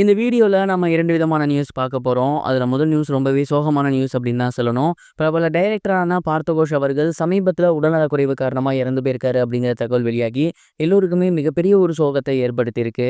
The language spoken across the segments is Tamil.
இந்த வீடியோவில் நம்ம இரண்டு விதமான நியூஸ் பார்க்க போகிறோம் அதில் முதல் நியூஸ் ரொம்பவே சோகமான நியூஸ் அப்படின்னு தான் சொல்லணும். பிரபல டைரக்டரான பார்த்தகோஷ் அவர்கள் சமீபத்தில் உடல்நலக்குறைவு காரணமாக இறந்து போயிருக்காரு அப்படிங்கிற தகவல் வெளியாகி, எல்லோருக்குமே மிகப்பெரிய ஒரு சோகத்தை ஏற்படுத்தியிருக்கு.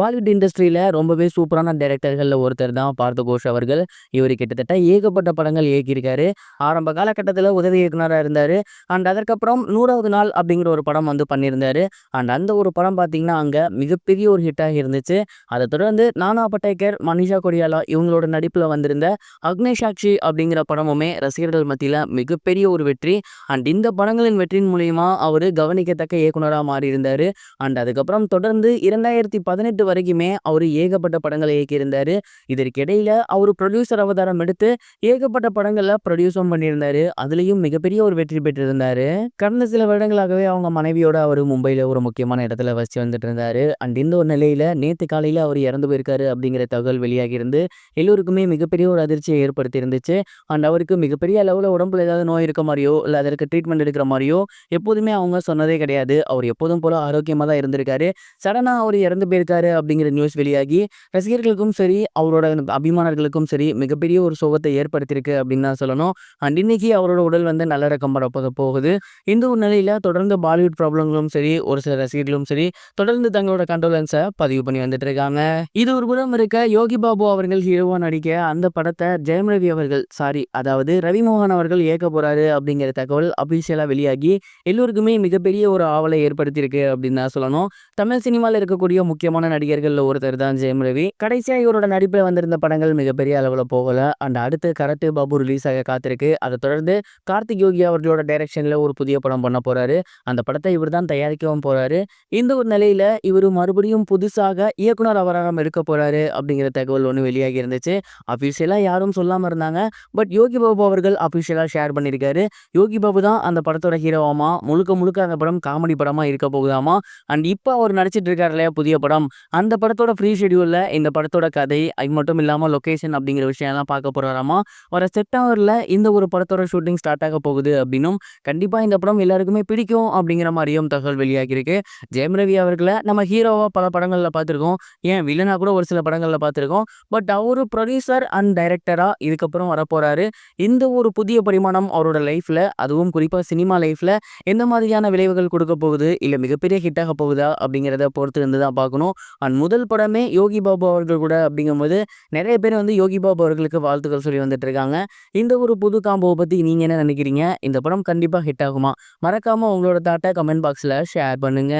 பாலிவுட் இண்டஸ்ட்ரியில் ரொம்பவே சூப்பரான டைரக்டர்கள்ல ஒருத்தர் தான் பார்த்தகோஷ் அவர்கள். இவர் கிட்டத்தட்ட ஏகப்பட்ட படங்கள் இயக்கியிருக்காரு. ஆரம்ப காலகட்டத்தில் உதவி இயக்குனராக இருந்தார் அண்ட் அதற்கப்புறம் 100வது நாள் அப்படிங்கிற ஒரு படம் வந்து பண்ணியிருந்தார் அண்ட் அந்த ஒரு படம் பார்த்திங்கன்னா அங்கே மிகப்பெரிய ஒரு ஹிட்டாக இருந்துச்சு. அதை தொடர்ந்து நானா பட்டேக்கர் மனிஷா கொடியாலா இவங்களோட நடிப்பில் வந்திருந்த அக்னேஷாட்சி அப்படிங்கிற படமுமே ரசிகர்கள் மத்தியில் மிகப்பெரிய ஒரு வெற்றி. அண்ட் இந்த படங்களின் வெற்றியின் மூலயமா அவர் கவனிக்கத்தக்க இயக்குனராக மாறியிருந்தார் அண்ட் அதுக்கப்புறம் தொடர்ந்து இரண்டாயிரத்தி பதினெட்டு 2018 வரைக்குமே அவரு ஏகப்பட்ட படங்களை இயக்கியிருந்தாரு. இதற்கிடையில அவரு ப்ரொடியூசர் அவதாரம் எடுத்து ஏகப்பட்ட படங்கள்ல ப்ரொடியூஸும் பண்ணியிருந்தாரு. அதுலயும் மிகப்பெரிய ஒரு வெற்றி பெற்றிருந்தாரு. கடந்த சில வருடங்களாகவே அவங்க மனைவியோட அவரு மும்பையில ஒரு முக்கியமான இடத்துல வசி வந்துட்டு இருந்தாரு. அண்ட் இந்த ஒரு நிலையில நேத்து காலையில அவர் இறந்து போயிருக்காரு அப்படிங்கிற தகவல் வெளியாகியிருந்து, எல்லோருக்குமே மிகப்பெரிய ஒரு அதிர்ச்சியை ஏற்படுத்தி இருந்துச்சு. அண்ட் அவருக்கு மிகப்பெரிய அளவுல உடம்புல ஏதாவது நோய் இருக்க மாதிரியோ இல்ல அதற்கு ட்ரீட்மெண்ட் எடுக்கிற மாதிரியோ எப்போதுமே அவங்க சொன்னதே கிடையாது. அவர் எப்போதும் போல ஆரோக்கியமா தான் இருந்திருக்காரு. சடனா அவர் இறந்து போயிருக்காரு அப்படிங்கிற நியூஸ் வெளியாகி, ரசிகர்களுக்கும் சரி, அவரோட அபிமானர்களுக்கும் சரி மிகப்பெரிய ஒரு சோகத்தை ஏற்படுத்தியிருக்கு அப்படின்னு தான் சொல்லணும். அண்ட் இன்னைக்கு அவரோட உடல் வந்து நல்லடக்கம் பண்ணப்பட போகுது. இந்த ஒரு நிலையில தொடர்ந்து பாலிவுட் ப்ராப்ளங்களும் சரி, ஒரு சில ரசிகர்களும் சரி, தொடர்ந்து தங்களோட கண்டோலன்ஸை பதிவு பண்ணி வந்துட்டு இருக்காங்க. இது ஒரு புறம் இருக்க, யோகி பாபு அவர்கள் ஹீரோவா நடிக்க அந்த படத்தை ஜெயம் ரவி அவர்கள் சாரி அதாவது ரவிமோகன் அவர்கள் இயக்கப் போறாரு அப்படிங்கிற தகவல் அபிஷியலா வெளியாகி, எல்லோருக்குமே மிகப்பெரிய ஒரு ஆவலை ஏற்படுத்தியிருக்கு அப்படின்னு தான் சொல்லணும். தமிழ் சினிமாவில் இருக்கக்கூடிய முக்கியமான நடிகர்களில் ஒருத்தர் தான் ஜெயம் ரவி. கடைசியா இவரோட நடிப்பில் வந்திருந்த படங்கள் மிகப்பெரிய அளவில் போகல. அண்ட் அடுத்து கரட்டு பாபு ரிலீஸ் ஆக காத்திருக்கு. அதை தொடர்ந்து கார்த்திக் யோகி அவர்களோட டைரக்ஷன்ல ஒரு புதிய படம் பண்ண போறாரு. அந்த படத்தை இவர் தான் தயாரிக்கவும் போறாரு. இந்த ஒரு நிலையில இவரு மறுபடியும் புதுசாக இயக்குனர் அவராகம் எடுக்க போறாரு அப்படிங்கிற தகவல் ஒன்று வெளியாகி இருந்துச்சு. அபிஷியலா யாரும் சொல்லாம இருந்தாங்க. பட் யோகி பாபு அவர்கள் அபிஷியலா ஷேர் பண்ணியிருக்காரு. யோகி பாபு தான் அந்த படத்தோட ஹீரோவாமா. முழுக்க முழுக்க அந்த படம் காமெடி படமா இருக்க போகுதாமா. அண்ட் இப்போ அவர் நடிச்சிட்டு இருக்காரு இல்லையா புதிய படம். அந்த படத்தோட ஃப்ரீ ஷெடியூலில் இந்த படத்தோட கதை, அது மட்டும் இல்லாமல் லொக்கேஷன் அப்படிங்கிற விஷயம்லாம் பார்க்க போகிறாராமா வர செப்டம்பரில் இந்த ஒரு படத்தோட ஷூட்டிங் ஸ்டார்ட் ஆக போகுது அப்படின்னும், கண்டிப்பாக இந்த படம் எல்லாருக்குமே பிடிக்கும் அப்படிங்கிற மாதிரியும் தகவல் வெளியாகியிருக்கு. ஜெயம் ரவி அவர்களை நம்ம ஹீரோவாக பல படங்களில் பார்த்துருக்கோம். ஏன் வில்லனாக கூட ஒரு சில படங்களில் பார்த்துருக்கோம். பட் அவர் ப்ரொடியூசர் அண்ட் டைரக்டராக இதுக்கப்புறம் வரப்போகிறாரு இந்த ஒரு புதிய பரிமாணம் அவரோட லைஃப்பில் அதுவும் குறிப்பாக சினிமா லைஃப்பில் எந்த மாதிரியான விளைவுகள் கொடுக்க போகுது, இல்லை மிகப்பெரிய ஹிட் ஆக போகுதா அப்படிங்கிறத பொறுத்து இருந்து தான் பார்க்கணும். அண்ட் முதல் படமே யோகி பாபு அவர்கள் கூட அப்படிங்கும்போது, நிறைய பேர் வந்து யோகி பாபு அவர்களுக்கு வாழ்த்துக்கள் சொல்லி வந்துட்டு இருக்காங்க. இந்த ஒரு புது காம்போவை பத்தி நீங்க என்ன நினைக்கிறீங்க? இந்த படம் கண்டிப்பா ஹிட் ஆகுமா? மறக்காம உங்களோட தாட்டை கமெண்ட் பாக்ஸ்ல ஷேர் பண்ணுங்க.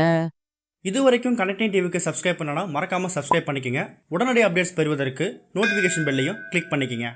இதுவரைக்கும் கனெக்டிங் டிவிக்கு சப்ஸ்கிரைப் பண்ணனா மறக்காம சப்ஸ்கிரைப் பண்ணிக்கங்க. உடனடி அப்டேட்ஸ் பெறுவதற்கு நோட்டிஃபிகேஷன் பெல்லையும் கிளிக் பண்ணிக்கங்க.